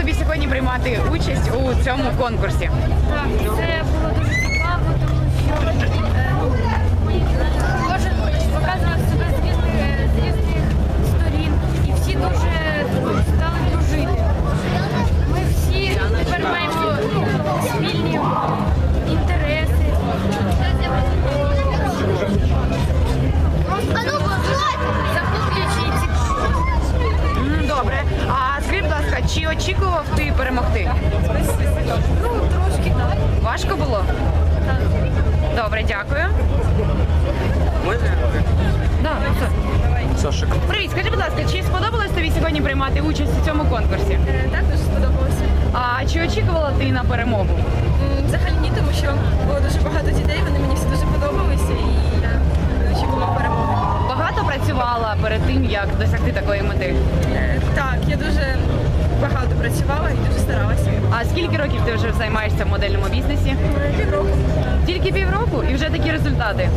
тобі сьогодні приймати участь у цьому конкурсі? Так, це було дуже чи очікував ти перемогти? Ну, трошки так. Важко було? так. Добре, дякую. Да, все. Сашик. Привіт, скажи, будь ласка, чи сподобалось тобі сьогодні приймати участь у цьому конкурсі? Так, дуже сподобалося. А чи очікувала ти на перемогу? М, Взагалі ні, тому що було дуже багато дітей, вони мені всі дуже подобалися і я очікувала перемоги. Багато працювала перед тим, як досягти такої мети. Е, Так, я дуже працювала і дуже старалася. А скільки років ти вже займаєшся в модельному бізнесі? Півроку. Тільки півроку і вже такі результати.